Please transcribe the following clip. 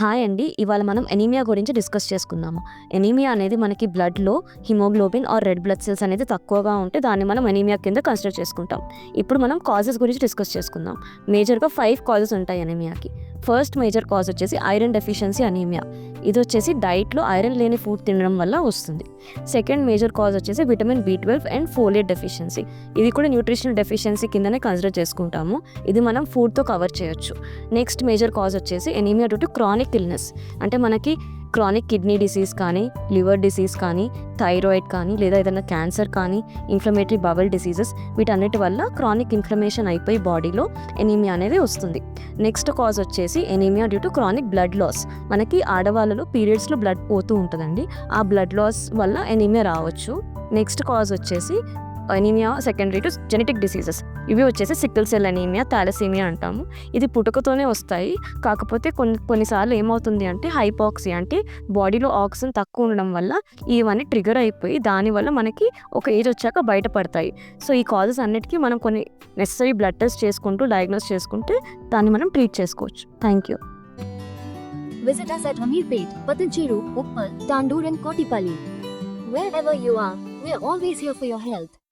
Hi అండి. ఇవాళ మనం ఎనీమియా గురించి డిస్కస్ చేసుకుందాము. ఎనీమియా అనేది మనకి బ్లడ్లో haemoglobin or red blood cells అనేది తక్కువగా ఉంటే దాన్ని మనం ఎనీమియా కింద కన్సిడర్ చేసుకుంటాం. ఇప్పుడు మనం కాజెస్ గురించి డిస్కస్ చేసుకుందాం. మేజర్గా ఫైవ్ కాజెస్ ఉంటాయి ఎనీమియాకి ఫస్ట్ మేజర్ కాజ్ వచ్చేసి ఐరన్ డెఫిషియన్సీ అనీమియా. ఇది వచ్చేసి డైట్లో ఐరన్ లేని ఫుడ్ తినడం వల్ల వస్తుంది. సెకండ్ మేజర్ కాజ్ వచ్చేసి vitamin B twelve and folate deficiency. ఇది కూడా న్యూట్రిషనల్ డెఫిషియన్సీ కిందనే కన్సిడర్ చేసుకుంటాము. ఇది మనం ఫుడ్తో కవర్ చేయొచ్చు. నెక్స్ట్ మేజర్ కాజ్ వచ్చేసి anaemia due to chronic illness. అంటే మనకి క్రానిక్ కిడ్నీ డిసీజ్ కానీ లివర్ డిసీజ్ కానీ థైరాయిడ్ కానీ లేదా ఏదైనా క్యాన్సర్ కానీ ఇన్ఫ్లమేటరీ బవల్ డిసీజెస్ వీటన్నిటి వల్ల క్రానిక్ ఇన్ఫ్లమేషన్ అయిపోయి బాడీలో ఎనీమియా అనేది వస్తుంది. నెక్స్ట్ కాజ్ వచ్చేసి anaemia due to chronic blood loss. మనకి ఆడవాళ్ళలో పీరియడ్స్లో బ్లడ్ పోతూ ఉంటుందండి. ఆ బ్లడ్ లాస్ వల్ల ఎనీమియా రావచ్చు. నెక్స్ట్ కాజ్ వచ్చేసి anaemia secondary to genetic diseases. ఇవి వచ్చేసి సిక్కిల్ సెల్ అనీమియా థాలసీమియా అంటాము. ఇది పుట్టుకతోనే వస్తాయి. కాకపోతే కొన్ని కొన్నిసార్లు ఏమవుతుంది అంటే హైపాక్సీ అంటే బాడీలో ఆక్సిజన్ తక్కువ ఉండడం వల్ల ఇవన్నీ ట్రిగర్ అయిపోయి దానివల్ల మనకి ఒక ఏజ్ వచ్చాక బయటపడతాయి. సో ఈ కాజెస్ అన్నిటికీ మనం కొన్ని నెసరీ బ్లడ్ టెస్ట్ చేసుకుంటూ డయాగ్నోస్ చేసుకుంటే దాన్ని మనం ట్రీట్ చేసుకోవచ్చు. Thank you Visit us at Hamirpet, Patancheru, Uppal, Tandur and Kotipalli. Wherever you are, we are always here for your health.